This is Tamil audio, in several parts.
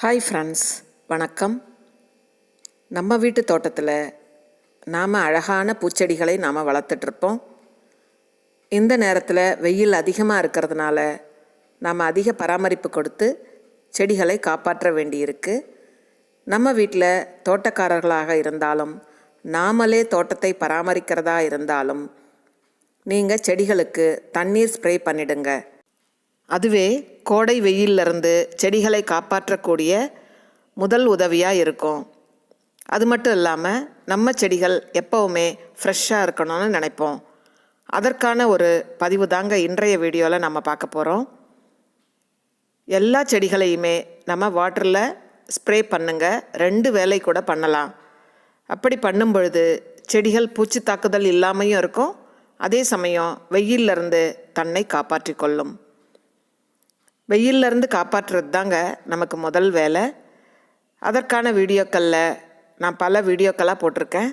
ஹாய் ஃப்ரெண்ட்ஸ் வணக்கம். நம்ம வீட்டு தோட்டத்தில் நாம் அழகான பூச்செடிகளை நாம் வளர்த்துட்ருப்போம். இந்த நேரத்தில் வெயில் அதிகமாக இருக்கிறதுனால நாம் அதிக பராமரிப்பு கொடுத்து செடிகளை காப்பாற்ற வேண்டியிருக்கு. நம்ம வீட்டில் தோட்டக்காரர்களாக இருந்தாலும் நாமளே தோட்டத்தை பராமரிக்கிறதா இருந்தாலும் நீங்கள் செடிகளுக்கு தண்ணீர் ஸ்ப்ரே பண்ணிடுங்க. அதுவே கோடை வெயிலிருந்து செடிகளை காப்பாற்றக்கூடிய முதல் உதவியாக இருக்கும். அது மட்டும் இல்லாமல் நம்ம செடிகள் எப்போவுமே ஃப்ரெஷ்ஷாக இருக்கணும்னு நினைப்போம். அதற்கான ஒரு பதிவு தாங்க இன்றைய வீடியோவில் நம்ம பார்க்க போகிறோம் எல்லா செடிகளையுமே நம்ம வாட்டரில் ஸ்ப்ரே பண்ணுங்க. ரெண்டு வேலை கூட பண்ணலாம். அப்படி பண்ணும் பொழுது செடிகள் பூச்சி தாக்குதல் இல்லாமையும் இருக்கும். அதே சமயம் வெயிலிருந்து தன்னை காப்பாற்றிக்கொள்ளும் கொள்ளும். வெயிலிருந்து காப்பாற்றுறது தாங்க நமக்கு முதல் வேலை. அதற்கான வீடியோக்களில் நான் பல வீடியோக்களாக போட்டிருக்கேன்.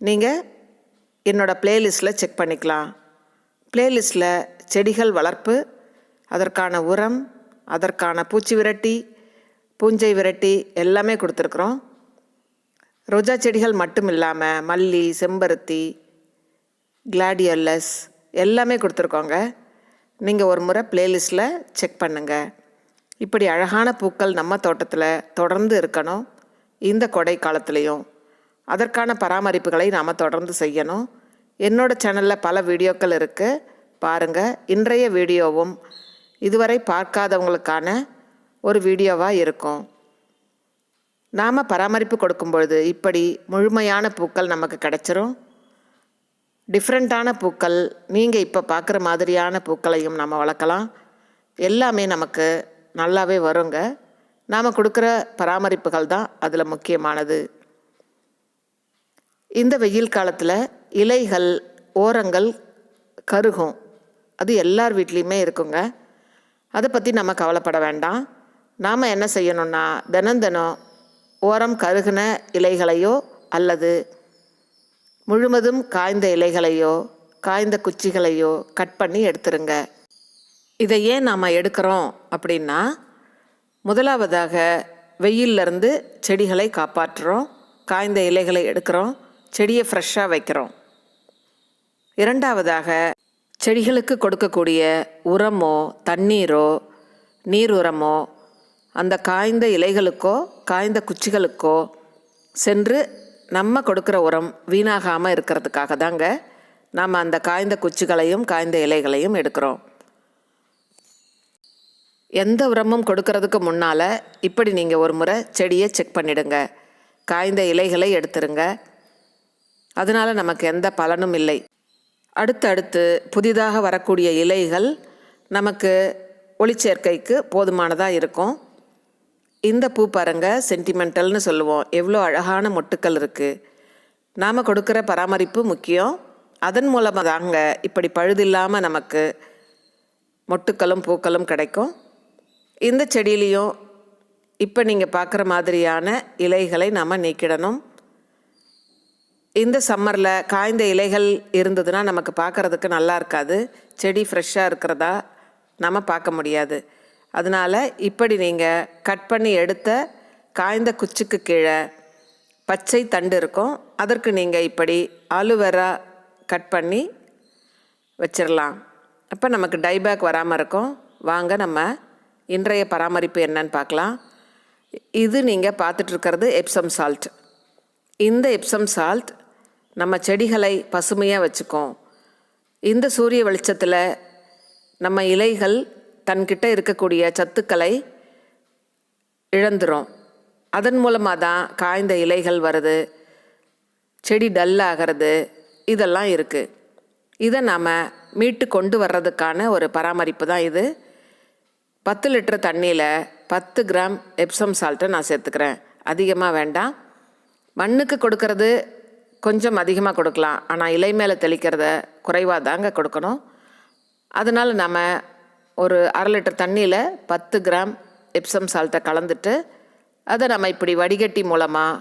நீங்கள் என்னோடய ப்ளேலிஸ்ட்டில் செக் பண்ணிக்கலாம். ப்ளேலிஸ்ட்டில் செடிகள் வளர்ப்பு அதற்கான உரம் அதற்கான பூச்சி விரட்டி பூஞ்சை விரட்டி எல்லாமே கொடுத்துருக்குறோம். ரோஜா செடிகள் மட்டும் இல்லாமல் மல்லி செம்பருத்தி கிளாடியல்லஸ் எல்லாமே கொடுத்துருக்கோங்க. நீங்கள் ஒரு முறை ப்ளேலிஸ்ட்டில் செக் பண்ணுங்கள் இப்படி அழகான பூக்கள் நம்ம தோட்டத்தில் தொடர்ந்து இருக்கணும். இந்த கொடை காலத்துலேயும். அதற்கான பராமரிப்புகளை நாம் தொடர்ந்து செய்யணும். என்னோட சேனலில் பல வீடியோக்கள் இருக்குது பாருங்கள் இன்றைய வீடியோவும் இதுவரை பார்க்காதவங்களுக்கான ஒரு வீடியோவாக இருக்கும். நாம் பராமரிப்பு கொடுக்கும் பொழுது இப்படி முழுமையான பூக்கள் நமக்கு கிடைச்சிரும். டிஃப்ரெண்ட்டான பூக்கள் நீங்கள் இப்போ பார்க்குற மாதிரியான பூக்களையும் நம்ம வளர்க்கலாம். எல்லாமே நமக்கு நல்லாவே வருங்க. நாம் கொடுக்குற பராமரிப்புகள் தான் அதில் முக்கியமானது. இந்த வெயில் காலத்தில் இலைகள் ஓரங்கள் கருகும். அது எல்லார் வீட்லேயுமே இருக்குங்க. அதை பற்றி நம்ம கவலைப்பட வேண்டாம். நாம் என்ன செய்யணும்னா தினம் தினம் ஓரம் கருகின இலைகளையோ அல்லது முழுவதும் காய்ந்த இலைகளையோ காய்ந்த குச்சிகளையோ கட் பண்ணி எடுத்துருங்க. இதை ஏன் நாம் எடுக்கிறோம் அப்படின்னா முதலாவதாக வெயிலிருந்து செடிகளை காப்பாற்றுறோம் காய்ந்த இலைகளை எடுக்கிறோம் செடியை ஃப்ரெஷ்ஷாக வைக்கிறோம். இரண்டாவதாக செடிகளுக்கு கொடுக்கக்கூடிய உரமோ தண்ணீரோ நீர் உரமோ அந்த காய்ந்த இலைகளுக்கோ காய்ந்த குச்சிகளுக்கோ சென்று நம்ம கொடுக்குற உரம் வீணாகாமல் இருக்கிறதுக்காக தாங்க நாம் அந்த காய்ந்த குச்சிகளையும் காய்ந்த இலைகளையும் எடுக்கிறோம். எந்த உரமும் கொடுக்கறதுக்கு முன்னால் இப்படி நீங்கள் ஒரு முறை செடியை செக் பண்ணிடுங்க. காய்ந்த இலைகளை எடுத்துருங்க. அதனால் நமக்கு எந்த பலனும் இல்லை. அடுத்தடுத்து புதிதாக வரக்கூடிய இலைகள் நமக்கு ஒளிச்சேர்க்கைக்கு போதுமானதாக இருக்கும். இந்த பூ பாருங்க சென்டிமெண்டல்னு சொல்லுவோம். எவ்வளோ அழகான மொட்டுக்கள் இருக்குது நாம் கொடுக்குற பராமரிப்பு முக்கியம். அதன் மூலமாக தாங்க இப்படி பழுதில்லாமல் நமக்கு மொட்டுக்களும் பூக்களும் கிடைக்கும். இந்த செடியிலையும் இப்போ நீங்கள் பார்க்குற மாதிரியான இலைகளை நாம் நீக்கிடணும். இந்த சம்மரில் காய்ந்த இலைகள் இருந்ததுன்னா நமக்கு பார்க்குறதுக்கு நல்லா இருக்காது. செடி ஃப்ரெஷ்ஷாக இருக்கிறதா நம்ம பார்க்க முடியாது. அதனால் இப்படி நீங்கள் கட் பண்ணி எடுத்த காய்ந்த குச்சிக்கு கீழே பச்சை தண்டு இருக்கும். அதற்கு நீங்கள் இப்படி அலுவரா கட் பண்ணி வச்சிடலாம் அப்போ நமக்கு டைபேக் வராமல் இருக்கும். வாங்க நம்ம இன்றைய பராமரிப்பு என்னன்னு பார்க்கலாம். இது நீங்கள் பார்த்துட்ருக்கிறது எப்சம் சால்ட் இந்த எப்சம் சால்ட் நம்ம செடிகளை பசுமையாக வச்சுக்கும். இந்த சூரிய வெளிச்சத்தில் நம்ம இலைகள் தன்கிட்ட இருக்கக்கூடிய சத்துக்களை இழந்துரும். அதன் மூலமாக தான் காய்ந்த இலைகள் வருது செடி டல் ஆகிறது இதெல்லாம் இருக்குது இதை நாம் மீட்டு கொண்டு வர்றதுக்கான ஒரு பராமரிப்பு தான் இது. பத்து லிட்டர் தண்ணியில் பத்து கிராம் எப்சம் சால்ட்டை நான் சேர்த்துக்கிறேன். அதிகமாக வேண்டாம். மண்ணுக்கு கொடுக்கறது கொஞ்சம் அதிகமாக கொடுக்கலாம். ஆனால் இலை மேலே தெளிக்கிறத குறைவாக தாங்க கொடுக்கணும். அதனால் நம்ம ஒரு அரை லிட்டர் தண்ணியில் பத்து கிராம் எப்சம் சால்ட்டை கலந்துட்டு அதை நம்ம இப்படி வடிகட்டி மூலமாக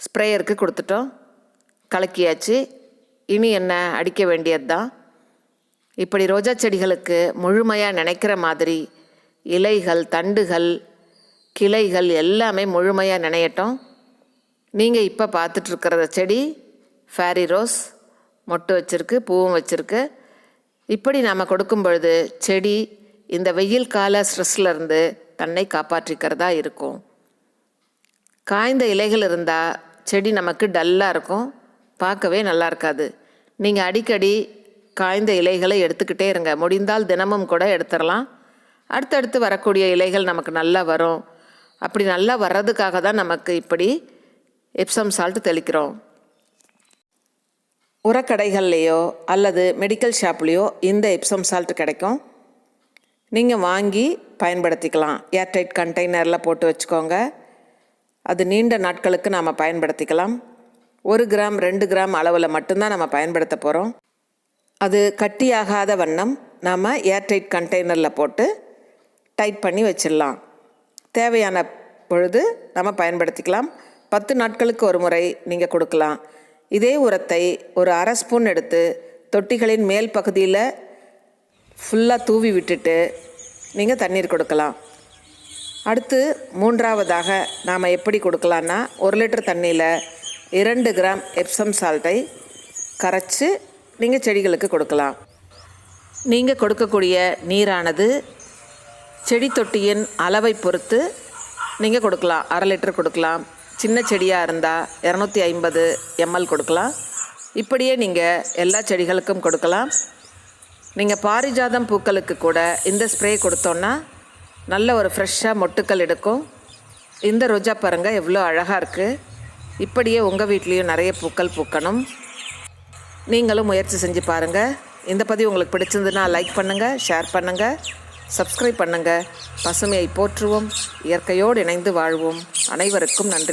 ஸ்ப்ரேயருக்கு கொடுத்துட்டோம். கலக்கியாச்சு. இனி என்ன அடிக்க வேண்டியது தான் இப்படி ரோஜா செடிகளுக்கு முழுமையாக நினைக்கிற மாதிரி இலைகள் தண்டுகள் கிளைகள் எல்லாமே முழுமையாக நினையட்டும். நீங்கள் இப்போ பார்த்துட்ருக்கிற செடி ஃபேரி ரோஸ் மொட்டு வச்சுருக்கு பூவும் வச்சுருக்கு. இப்படி நாம் கொடுக்கும் பொழுது செடி இந்த வெயில் கால ஸ்ட்ரெஸ்லேருந்து தன்னை காப்பாற்றிக்கிறதா இருக்கும். காய்ந்த இலைகள் இருந்தால் செடி நமக்கு டல்லாக இருக்கும். பார்க்கவே நல்லா இருக்காது. நீங்கள் அடிக்கடி காய்ந்த இலைகளை எடுத்துக்கிட்டே இருங்க. முடிந்தால் தினமும் கூட எடுத்துடலாம். அடுத்தடுத்து வரக்கூடிய இலைகள் நமக்கு நல்லா வரும். அப்படி நல்லா வர்றதுக்காக தான் நமக்கு இப்படி எப்சம் சால்ட் தெளிக்கிறோம். உரக்கடைகள்லேயோ அல்லது மெடிக்கல் ஷாப்லேயோ இந்த எப்சம் சால்ட் கிடைக்கும். நீங்கள் வாங்கி பயன்படுத்திக்கலாம். ஏர்டைட் கண்டெய்னரில் போட்டு வச்சுக்கோங்க. அது நீண்ட நாட்களுக்கு நாம் பயன்படுத்திக்கலாம். ஒரு கிராம் ரெண்டு கிராம் அளவில் மட்டும்தான் நம்ம பயன்படுத்த போகிறோம் அது கட்டியாகாத வண்ணம் நாம் ஏர்டைட் கண்டெய்னரில் போட்டு டைட் பண்ணி வச்சிடலாம். தேவையான பொழுது நம்ம பயன்படுத்திக்கலாம். பத்து நாட்களுக்கு ஒரு முறை நீங்கள் கொடுக்கலாம். இதே உரத்தை ஒரு அரை ஸ்பூன் எடுத்து தொட்டிகளின் மேல் பகுதியில் ஃபுல்லாக தூவி விட்டுட்டு நீங்கள் தண்ணீர் கொடுக்கலாம். அடுத்து மூன்றாவதாக நாம் எப்படி கொடுக்கலான்னா ஒரு லிட்டர் தண்ணியில் இரண்டு கிராம் எப்சம் சால்ட்டை கரைச்சி நீங்கள் செடிகளுக்கு கொடுக்கலாம். நீங்கள் கொடுக்கக்கூடிய நீரானது செடி தொட்டியின் அளவை பொறுத்து நீங்கள் கொடுக்கலாம். அரை லிட்டர் கொடுக்கலாம். சின்ன செடியாக இருந்தால் இரநூத்தி ஐம்பது எம்எல் கொடுக்கலாம். இப்படியே நீங்கள் எல்லா செடிகளுக்கும் கொடுக்கலாம். நீங்கள் பாரிஜாதம் பூக்களுக்கு கூட இந்த ஸ்ப்ரே கொடுத்தோன்னா நல்ல ஒரு ஃப்ரெஷ்ஷாக மொட்டுக்கள் எடுக்கும். இந்த ரோஜா பாருங்க எவ்வளோ அழகாக இருக்குது இப்படியே உங்கள் வீட்லேயும் நிறைய பூக்கள் பூக்கணும். நீங்களும் முயற்சி செஞ்சு பாருங்கள் இந்த பதிவு உங்களுக்கு பிடிச்சிருந்துன்னா லைக் பண்ணுங்கள் ஷேர் பண்ணுங்கள் சப்ஸ்கிரைப் பண்ணுங்கள் பசுமையை போற்றுவோம் இயற்கையோடு இணைந்து வாழ்வோம். அனைவருக்கும் நன்றி.